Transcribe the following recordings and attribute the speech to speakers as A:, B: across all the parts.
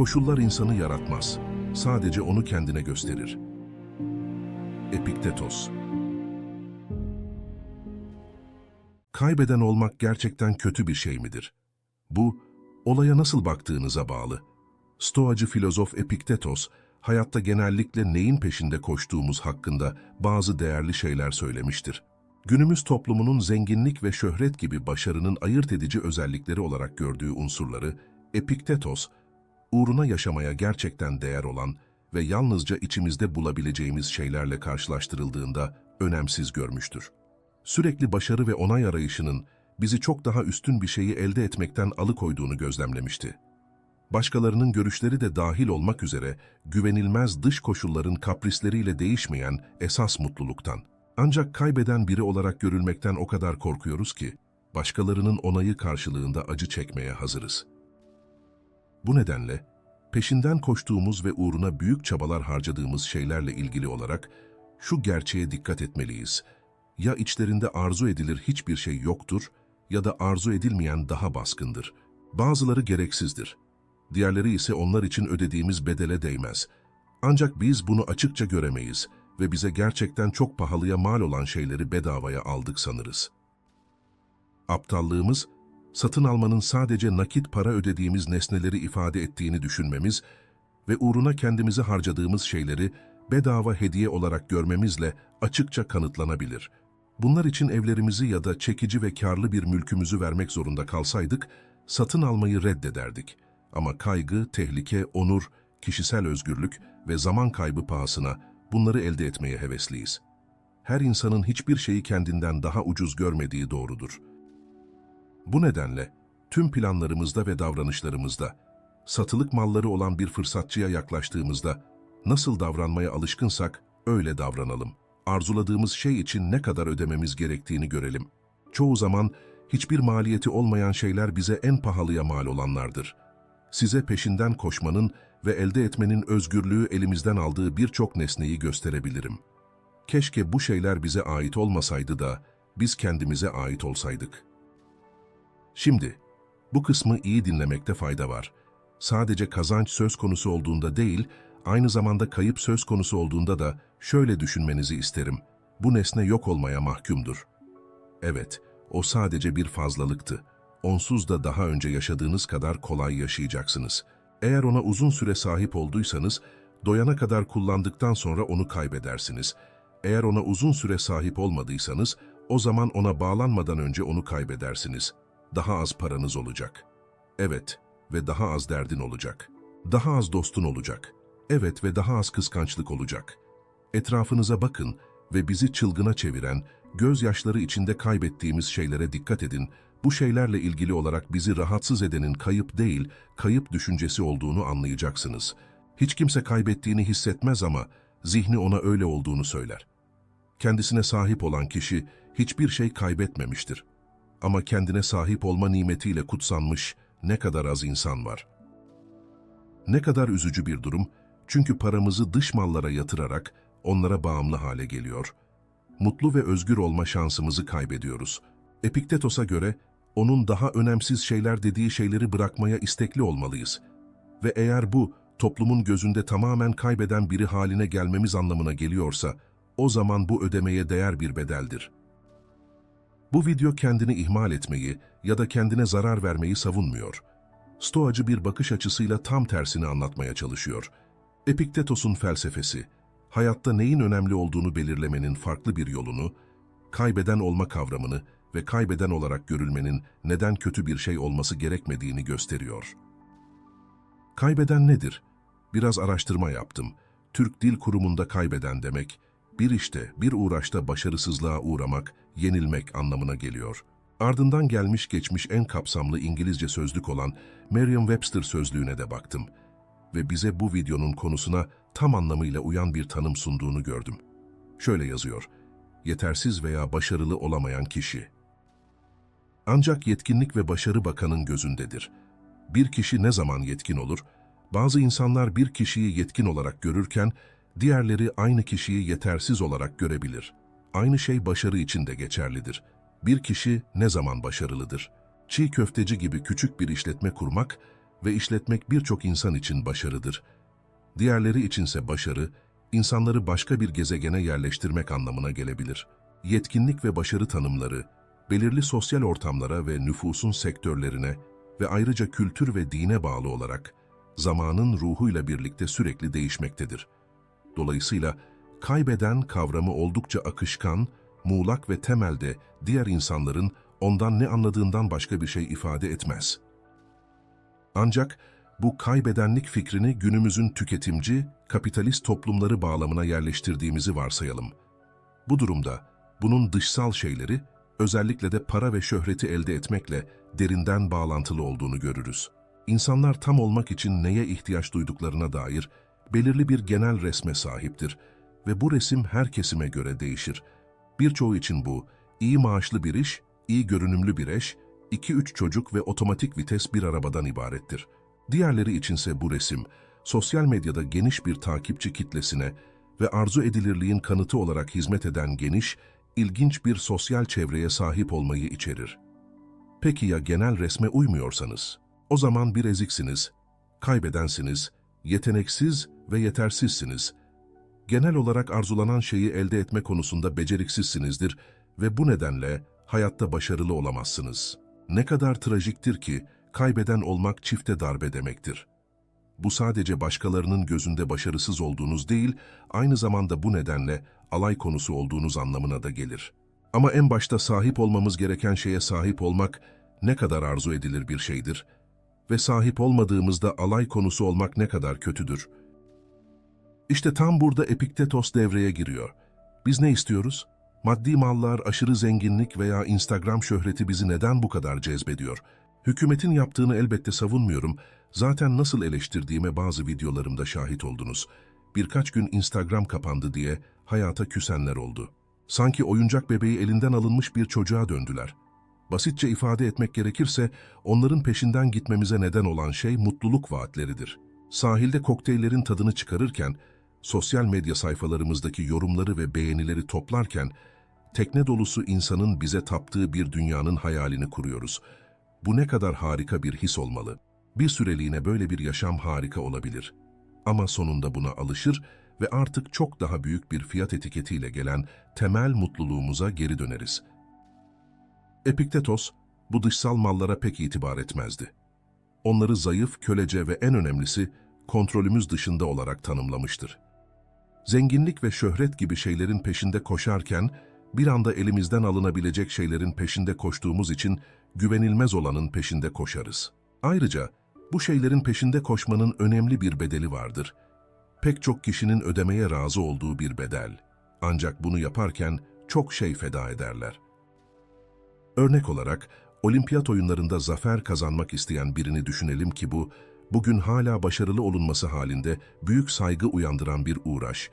A: Koşullar insanı yaratmaz. Sadece onu kendine gösterir. Epiktetos Kaybeden olmak gerçekten kötü bir şey midir? Bu, olaya nasıl baktığınıza bağlı. Stoacı filozof Epiktetos, hayatta genellikle neyin peşinde koştuğumuz hakkında bazı değerli şeyler söylemiştir. Günümüz toplumunun zenginlik ve şöhret gibi başarının ayırt edici özellikleri olarak gördüğü unsurları, Epiktetos, uğruna yaşamaya gerçekten değer olan ve yalnızca içimizde bulabileceğimiz şeylerle karşılaştırıldığında önemsiz görmüştür. Sürekli başarı ve onay arayışının bizi çok daha üstün bir şeyi elde etmekten alıkoyduğunu gözlemlemişti. Başkalarının görüşleri de dahil olmak üzere güvenilmez dış koşulların kaprisleriyle değişmeyen esas mutluluktan. Ancak kaybeden biri olarak görülmekten o kadar korkuyoruz ki, başkalarının onayı karşılığında acı çekmeye hazırız. Bu nedenle, peşinden koştuğumuz ve uğruna büyük çabalar harcadığımız şeylerle ilgili olarak şu gerçeğe dikkat etmeliyiz. Ya içlerinde arzu edilir hiçbir şey yoktur ya da arzu edilmeyen daha baskındır. Bazıları gereksizdir. Diğerleri ise onlar için ödediğimiz bedele değmez. Ancak biz bunu açıkça göremeyiz ve bize gerçekten çok pahalıya mal olan şeyleri bedavaya aldık sanırız. Aptallığımız, satın almanın sadece nakit para ödediğimiz nesneleri ifade ettiğini düşünmemiz ve uğruna kendimizi harcadığımız şeyleri bedava hediye olarak görmemizle açıkça kanıtlanabilir. Bunlar için evlerimizi ya da çekici ve karlı bir mülkümüzü vermek zorunda kalsaydık, satın almayı reddederdik. Ama kaygı, tehlike, onur, kişisel özgürlük ve zaman kaybı pahasına bunları elde etmeye hevesliyiz. Her insanın hiçbir şeyi kendinden daha ucuz görmediği doğrudur. Bu nedenle tüm planlarımızda ve davranışlarımızda, satılık malları olan bir fırsatçıya yaklaştığımızda nasıl davranmaya alışkınsak öyle davranalım. Arzuladığımız şey için ne kadar ödememiz gerektiğini görelim. Çoğu zaman hiçbir maliyeti olmayan şeyler bize en pahalıya mal olanlardır. Size peşinden koşmanın ve elde etmenin özgürlüğü elimizden aldığı birçok nesneyi gösterebilirim. Keşke bu şeyler bize ait olmasaydı da biz kendimize ait olsaydık.'' Şimdi, bu kısmı iyi dinlemekte fayda var. Sadece kazanç söz konusu olduğunda değil, aynı zamanda kayıp söz konusu olduğunda da şöyle düşünmenizi isterim. Bu nesne yok olmaya mahkumdur. Evet, o sadece bir fazlalıktı. Onsuz da daha önce yaşadığınız kadar kolay yaşayacaksınız. Eğer ona uzun süre sahip olduysanız, doyana kadar kullandıktan sonra onu kaybedersiniz. Eğer ona uzun süre sahip olmadıysanız, o zaman ona bağlanmadan önce onu kaybedersiniz.'' Daha az paranız olacak. Evet ve daha az derdin olacak. Daha az dostun olacak. Evet ve daha az kıskançlık olacak. Etrafınıza bakın ve bizi çılgına çeviren, gözyaşları içinde kaybettiğimiz şeylere dikkat edin. Bu şeylerle ilgili olarak bizi rahatsız edenin kayıp değil, kayıp düşüncesi olduğunu anlayacaksınız. Hiç kimse kaybettiğini hissetmez ama zihni ona öyle olduğunu söyler. Kendisine sahip olan kişi hiçbir şey kaybetmemiştir. Ama kendine sahip olma nimetiyle kutsanmış ne kadar az insan var. Ne kadar üzücü bir durum, çünkü paramızı dış mallara yatırarak onlara bağımlı hale geliyor. Mutlu ve özgür olma şansımızı kaybediyoruz. Epiktetos'a göre onun daha önemsiz şeyler dediği şeyleri bırakmaya istekli olmalıyız. Ve eğer bu, toplumun gözünde tamamen kaybeden biri haline gelmemiz anlamına geliyorsa, o zaman bu ödemeye değer bir bedeldir.'' Bu video kendini ihmal etmeyi ya da kendine zarar vermeyi savunmuyor. Stoacı bir bakış açısıyla tam tersini anlatmaya çalışıyor. Epiktetos'un felsefesi, hayatta neyin önemli olduğunu belirlemenin farklı bir yolunu, kaybeden olma kavramını ve kaybeden olarak görülmenin neden kötü bir şey olması gerekmediğini gösteriyor. Kaybeden nedir? Biraz araştırma yaptım. Türk Dil Kurumu'nda kaybeden demek, bir işte, bir uğraşta başarısızlığa uğramak, yenilmek anlamına geliyor. Ardından gelmiş geçmiş en kapsamlı İngilizce sözlük olan Merriam-Webster sözlüğüne de baktım ve bize bu videonun konusuna tam anlamıyla uyan bir tanım sunduğunu gördüm. Şöyle yazıyor, yetersiz veya başarılı olamayan kişi. Ancak yetkinlik ve başarı bakanın gözündedir. Bir kişi ne zaman yetkin olur? Bazı insanlar bir kişiyi yetkin olarak görürken, diğerleri aynı kişiyi yetersiz olarak görebilir. Aynı şey başarı için de geçerlidir. Bir kişi ne zaman başarılıdır? Çiğ köfteci gibi küçük bir işletme kurmak ve işletmek birçok insan için başarıdır. Diğerleri içinse başarı, insanları başka bir gezegene yerleştirmek anlamına gelebilir. Yetkinlik ve başarı tanımları, belirli sosyal ortamlara ve nüfusun sektörlerine ve ayrıca kültür ve dine bağlı olarak zamanın ruhuyla birlikte sürekli değişmektedir. Dolayısıyla kaybeden kavramı oldukça akışkan, muğlak ve temelde diğer insanların ondan ne anladığından başka bir şey ifade etmez. Ancak bu kaybedenlik fikrini günümüzün tüketimci, kapitalist toplumları bağlamına yerleştirdiğimizi varsayalım. Bu durumda bunun dışsal şeyleri, özellikle de para ve şöhreti elde etmekle derinden bağlantılı olduğunu görürüz. İnsanlar tam olmak için neye ihtiyaç duyduklarına dair belirli bir genel resme sahiptir ve bu resim her kesime göre değişir. Birçoğu için bu, iyi maaşlı bir iş, iyi görünümlü bir eş, 2-3 çocuk ve otomatik vites bir arabadan ibarettir. Diğerleri içinse bu resim, sosyal medyada geniş bir takipçi kitlesine ve arzu edilirliğin kanıtı olarak hizmet eden geniş, ilginç bir sosyal çevreye sahip olmayı içerir. Peki ya genel resme uymuyorsanız? O zaman bir eziksiniz, kaybedensiniz, yeteneksiz ve yetersizsiniz. Genel olarak arzulanan şeyi elde etme konusunda beceriksizsinizdir ve bu nedenle hayatta başarılı olamazsınız. Ne kadar trajiktir ki kaybeden olmak çifte darbe demektir. Bu sadece başkalarının gözünde başarısız olduğunuz değil, aynı zamanda bu nedenle alay konusu olduğunuz anlamına da gelir. Ama en başta sahip olmamız gereken şeye sahip olmak ne kadar arzu edilir bir şeydir ve sahip olmadığımızda alay konusu olmak ne kadar kötüdür. İşte tam burada Epiktetos devreye giriyor. Biz ne istiyoruz? Maddi mallar, aşırı zenginlik veya Instagram şöhreti bizi neden bu kadar cezbediyor? Hükümetin yaptığını elbette savunmuyorum. Zaten nasıl eleştirdiğime bazı videolarımda şahit oldunuz. Birkaç gün Instagram kapandı diye hayata küsenler oldu. Sanki oyuncak bebeği elinden alınmış bir çocuğa döndüler. Basitçe ifade etmek gerekirse onların peşinden gitmemize neden olan şey mutluluk vaatleridir. Sahilde kokteyllerin tadını çıkarırken, sosyal medya sayfalarımızdaki yorumları ve beğenileri toplarken, tekne dolusu insanın bize taptığı bir dünyanın hayalini kuruyoruz. Bu ne kadar harika bir his olmalı. Bir süreliğine böyle bir yaşam harika olabilir. Ama sonunda buna alışır ve artık çok daha büyük bir fiyat etiketiyle gelen temel mutluluğumuza geri döneriz. Epiktetos, bu dışsal mallara pek itibar etmezdi. Onları zayıf, kölece ve en önemlisi kontrolümüz dışında olarak tanımlamıştır. Zenginlik ve şöhret gibi şeylerin peşinde koşarken, bir anda elimizden alınabilecek şeylerin peşinde koştuğumuz için güvenilmez olanın peşinde koşarız. Ayrıca bu şeylerin peşinde koşmanın önemli bir bedeli vardır. Pek çok kişinin ödemeye razı olduğu bir bedel. Ancak bunu yaparken çok şey feda ederler. Örnek olarak olimpiyat oyunlarında zafer kazanmak isteyen birini düşünelim ki bu, bugün hala başarılı olunması halinde büyük saygı uyandıran bir uğraş.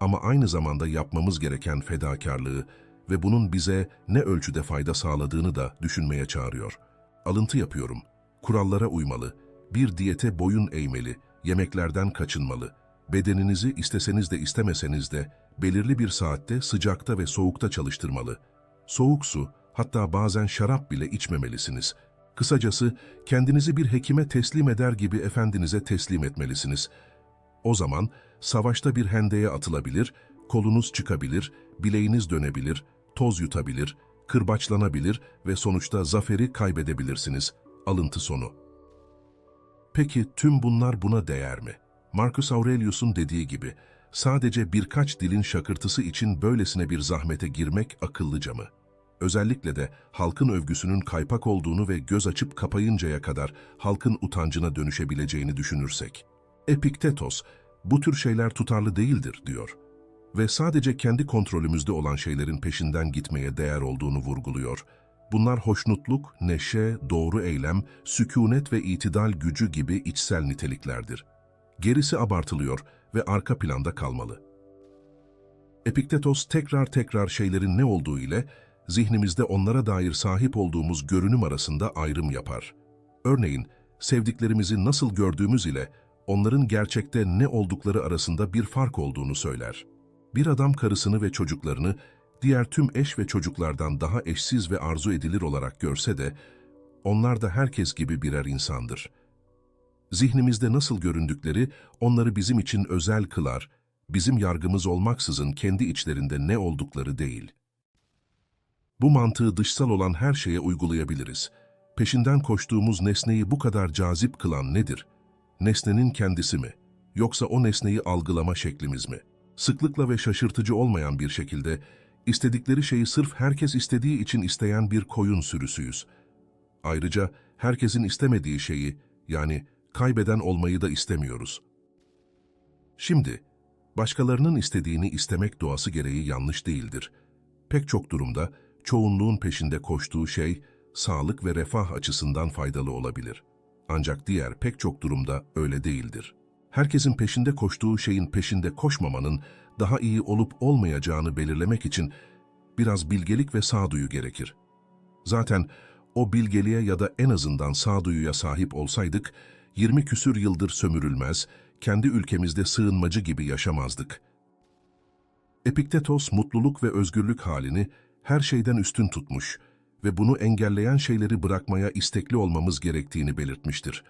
A: Ama aynı zamanda yapmamız gereken fedakarlığı ve bunun bize ne ölçüde fayda sağladığını da düşünmeye çağırıyor. Alıntı yapıyorum. Kurallara uymalı, bir diyete boyun eğmeli, yemeklerden kaçınmalı. Bedeninizi isteseniz de istemeseniz de belirli bir saatte sıcakta ve soğukta çalıştırmalı. Soğuk su, hatta bazen şarap bile içmemelisiniz. Kısacası kendinizi bir hekime teslim eder gibi efendinize teslim etmelisiniz. O zaman savaşta bir hendeye atılabilir, kolunuz çıkabilir, bileğiniz dönebilir, toz yutabilir, kırbaçlanabilir ve sonuçta zaferi kaybedebilirsiniz. Alıntı sonu. Peki tüm bunlar buna değer mi? Marcus Aurelius'un dediği gibi, sadece birkaç dilin şakırtısı için böylesine bir zahmete girmek akıllıca mı? Özellikle de halkın övgüsünün kaypak olduğunu ve göz açıp kapayıncaya kadar halkın utancına dönüşebileceğini düşünürsek. Epiktetos, bu tür şeyler tutarlı değildir, diyor. Ve sadece kendi kontrolümüzde olan şeylerin peşinden gitmeye değer olduğunu vurguluyor. Bunlar hoşnutluk, neşe, doğru eylem, sükunet ve itidal gücü gibi içsel niteliklerdir. Gerisi abartılıyor ve arka planda kalmalı. Epiktetos tekrar tekrar şeylerin ne olduğu ile zihnimizde onlara dair sahip olduğumuz görünüm arasında ayrım yapar. Örneğin, sevdiklerimizi nasıl gördüğümüz ile onların gerçekte ne oldukları arasında bir fark olduğunu söyler. Bir adam karısını ve çocuklarını diğer tüm eş ve çocuklardan daha eşsiz ve arzu edilir olarak görse de, onlar da herkes gibi birer insandır. Zihnimizde nasıl göründükleri onları bizim için özel kılar, bizim yargımız olmaksızın kendi içlerinde ne oldukları değil. Bu mantığı dışsal olan her şeye uygulayabiliriz. Peşinden koştuğumuz nesneyi bu kadar cazip kılan nedir? Nesnenin kendisi mi? Yoksa o nesneyi algılama şeklimiz mi? Sıklıkla ve şaşırtıcı olmayan bir şekilde istedikleri şeyi sırf herkes istediği için isteyen bir koyun sürüsüyüz. Ayrıca herkesin istemediği şeyi, yani kaybeden olmayı da istemiyoruz. Şimdi, başkalarının istediğini istemek doğası gereği yanlış değildir. Pek çok durumda çoğunluğun peşinde koştuğu şey, sağlık ve refah açısından faydalı olabilir. Ancak diğer pek çok durumda öyle değildir. Herkesin peşinde koştuğu şeyin peşinde koşmamanın daha iyi olup olmayacağını belirlemek için biraz bilgelik ve sağduyu gerekir. Zaten o bilgeliğe ya da en azından sağduyuya sahip olsaydık, 20 küsür yıldır sömürülmez, kendi ülkemizde sığınmacı gibi yaşamazdık. Epiktetos mutluluk ve özgürlük halini her şeyden üstün tutmuş ve bunu engelleyen şeyleri bırakmaya istekli olmamız gerektiğini belirtmiştir.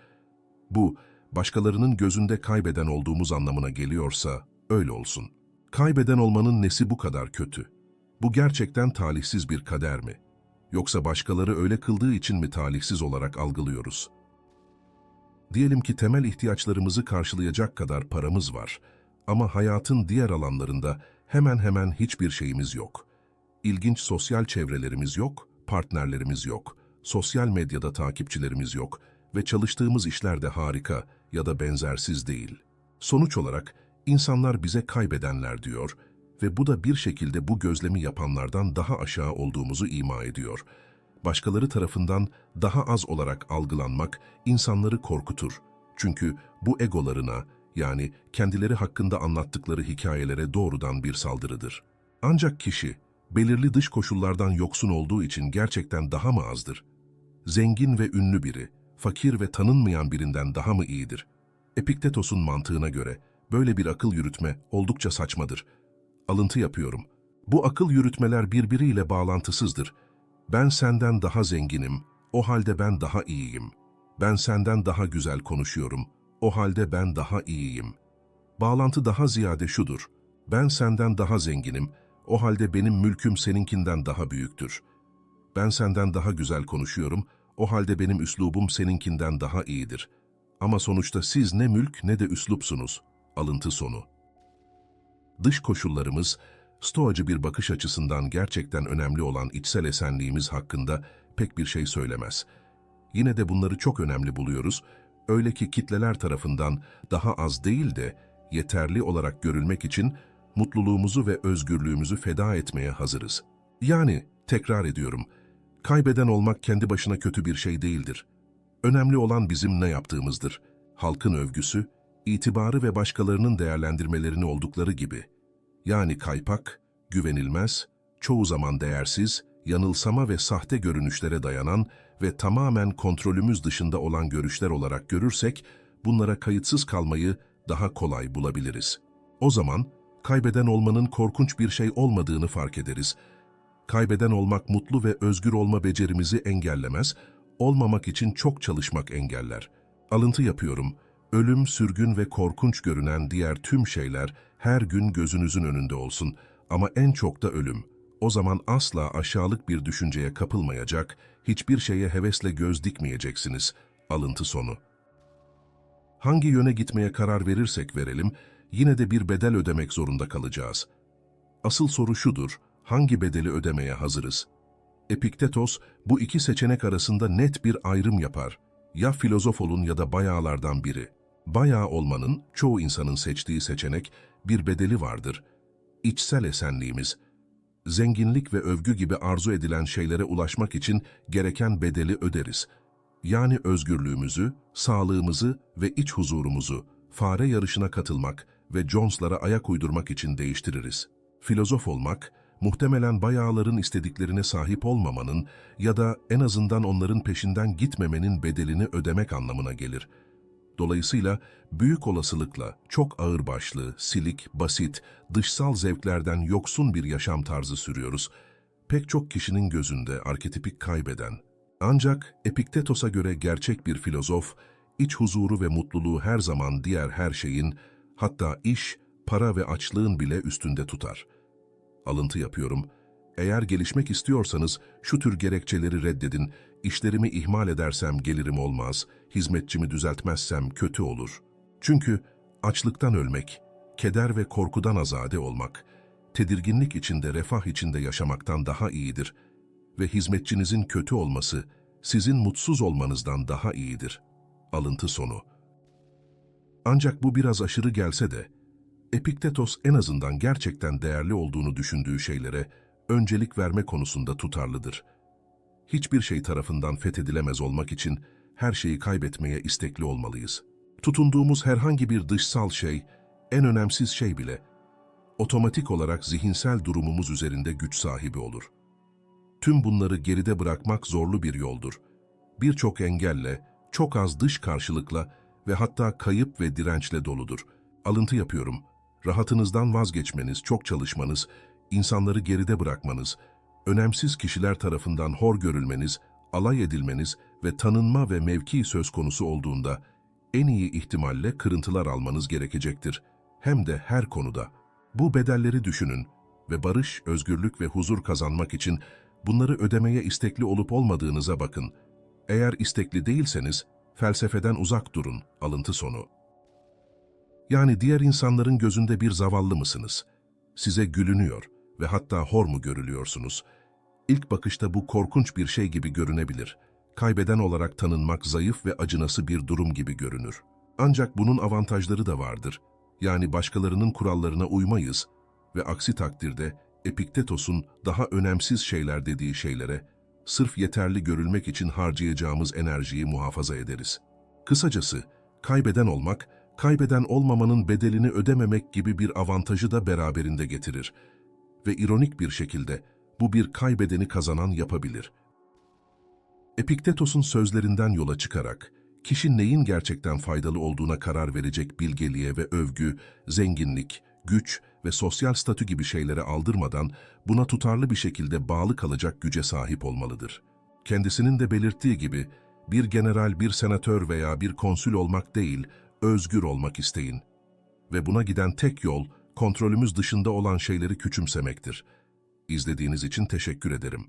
A: Bu, başkalarının gözünde kaybeden olduğumuz anlamına geliyorsa öyle olsun. Kaybeden olmanın nesi bu kadar kötü? Bu gerçekten talihsiz bir kader mi? Yoksa başkaları öyle kıldığı için mi talihsiz olarak algılıyoruz? Diyelim ki temel ihtiyaçlarımızı karşılayacak kadar paramız var ama hayatın diğer alanlarında hemen hemen hiçbir şeyimiz yok. İlginç sosyal çevrelerimiz yok, partnerlerimiz yok, sosyal medyada takipçilerimiz yok ve çalıştığımız işler de harika ya da benzersiz değil. Sonuç olarak insanlar bize kaybedenler diyor ve bu da bir şekilde bu gözlemi yapanlardan daha aşağı olduğumuzu ima ediyor. Başkaları tarafından daha az olarak algılanmak insanları korkutur. Çünkü bu egolarına yani kendileri hakkında anlattıkları hikayelere doğrudan bir saldırıdır. Ancak kişi belirli dış koşullardan yoksun olduğu için gerçekten daha mı azdır? Zengin ve ünlü biri, fakir ve tanınmayan birinden daha mı iyidir? Epiktetos'un mantığına göre böyle bir akıl yürütme oldukça saçmadır. Alıntı yapıyorum. Bu akıl yürütmeler birbiriyle bağlantısızdır. Ben senden daha zenginim, o halde ben daha iyiyim. Ben senden daha güzel konuşuyorum, o halde ben daha iyiyim. Bağlantı daha ziyade şudur. Ben senden daha zenginim, o halde benim mülküm seninkinden daha büyüktür. Ben senden daha güzel konuşuyorum, o halde benim üslubum seninkinden daha iyidir. Ama sonuçta siz ne mülk ne de üslupsunuz. Alıntı sonu. Dış koşullarımız, stoacı bir bakış açısından gerçekten önemli olan içsel esenliğimiz hakkında pek bir şey söylemez. Yine de bunları çok önemli buluyoruz, öyle ki kitleler tarafından daha az değil de yeterli olarak görülmek için mutluluğumuzu ve özgürlüğümüzü feda etmeye hazırız. Yani, tekrar ediyorum, kaybeden olmak kendi başına kötü bir şey değildir. Önemli olan bizim ne yaptığımızdır. Halkın övgüsü, itibarı ve başkalarının değerlendirmelerini oldukları gibi. Yani kaypak, güvenilmez, çoğu zaman değersiz, yanılsama ve sahte görünüşlere dayanan ve tamamen kontrolümüz dışında olan görüşler olarak görürsek, bunlara kayıtsız kalmayı daha kolay bulabiliriz. O zaman, kaybeden olmanın korkunç bir şey olmadığını fark ederiz. Kaybeden olmak mutlu ve özgür olma becerimizi engellemez, olmamak için çok çalışmak engeller. Alıntı yapıyorum. Ölüm, sürgün ve korkunç görünen diğer tüm şeyler her gün gözünüzün önünde olsun ama en çok da ölüm. O zaman asla aşağılık bir düşünceye kapılmayacak, hiçbir şeye hevesle göz dikmeyeceksiniz. Alıntı sonu. Hangi yöne gitmeye karar verirsek verelim, yine de bir bedel ödemek zorunda kalacağız. Asıl soru şudur, hangi bedeli ödemeye hazırız? Epiktetos bu iki seçenek arasında net bir ayrım yapar. Ya filozof olun ya da bayağılardan biri. Bayağı olmanın çoğu insanın seçtiği seçenek bir bedeli vardır. İçsel esenliğimiz, zenginlik ve övgü gibi arzu edilen şeylere ulaşmak için gereken bedeli öderiz. Yani özgürlüğümüzü, sağlığımızı ve iç huzurumuzu fare yarışına katılmak ve Jones'lara ayak uydurmak için değiştiririz. Filozof olmak, muhtemelen bayağıların istediklerine sahip olmamanın ya da en azından onların peşinden gitmemenin bedelini ödemek anlamına gelir. Dolayısıyla büyük olasılıkla çok ağırbaşlı, silik, basit, dışsal zevklerden yoksun bir yaşam tarzı sürüyoruz. Pek çok kişinin gözünde arketipik kaybeden. Ancak Epiktetos'a göre gerçek bir filozof, iç huzuru ve mutluluğu her zaman diğer her şeyin, hatta iş, para ve açlığın bile üstünde tutar. Alıntı yapıyorum. Eğer gelişmek istiyorsanız şu tür gerekçeleri reddedin. İşlerimi ihmal edersem gelirim olmaz, hizmetçimi düzeltmezsem kötü olur. Çünkü açlıktan ölmek, keder ve korkudan azade olmak, tedirginlik içinde, refah içinde yaşamaktan daha iyidir ve hizmetçinizin kötü olması sizin mutsuz olmanızdan daha iyidir. Alıntı sonu. Ancak bu biraz aşırı gelse de, Epiktetos en azından gerçekten değerli olduğunu düşündüğü şeylere öncelik verme konusunda tutarlıdır. Hiçbir şey tarafından fethedilemez olmak için her şeyi kaybetmeye istekli olmalıyız. Tutunduğumuz herhangi bir dışsal şey, en önemsiz şey bile, otomatik olarak zihinsel durumumuz üzerinde güç sahibi olur. Tüm bunları geride bırakmak zorlu bir yoldur. Birçok engelle, çok az dış karşılıkla ve hatta kayıp ve dirençle doludur. Alıntı yapıyorum. Rahatınızdan vazgeçmeniz, çok çalışmanız, insanları geride bırakmanız, önemsiz kişiler tarafından hor görülmeniz, alay edilmeniz ve tanınma ve mevki söz konusu olduğunda en iyi ihtimalle kırıntılar almanız gerekecektir. Hem de her konuda. Bu bedelleri düşünün ve barış, özgürlük ve huzur kazanmak için bunları ödemeye istekli olup olmadığınıza bakın. Eğer istekli değilseniz, felsefeden uzak durun, alıntı sonu. Yani diğer insanların gözünde bir zavallı mısınız? Size gülünüyor ve hatta hor mu görülüyorsunuz? İlk bakışta bu korkunç bir şey gibi görünebilir. Kaybeden olarak tanınmak zayıf ve acınası bir durum gibi görünür. Ancak bunun avantajları da vardır. Yani başkalarının kurallarına uymayız ve aksi takdirde Epiktetos'un daha önemsiz şeyler dediği şeylere, sırf yeterli görülmek için harcayacağımız enerjiyi muhafaza ederiz. Kısacası, kaybeden olmak, kaybeden olmamanın bedelini ödememek gibi bir avantajı da beraberinde getirir. Ve ironik bir şekilde bu bir kaybedeni kazanan yapabilir. Epiktetos'un sözlerinden yola çıkarak, kişi neyin gerçekten faydalı olduğuna karar verecek bilgeliğe ve övgü, zenginlik, güç ve sosyal statü gibi şeylere aldırmadan buna tutarlı bir şekilde bağlı kalacak güce sahip olmalıdır. Kendisinin de belirttiği gibi bir general, bir senatör veya bir konsül olmak değil, özgür olmak isteyin. Ve buna giden tek yol, kontrolümüz dışında olan şeyleri küçümsemektir. İzlediğiniz için teşekkür ederim.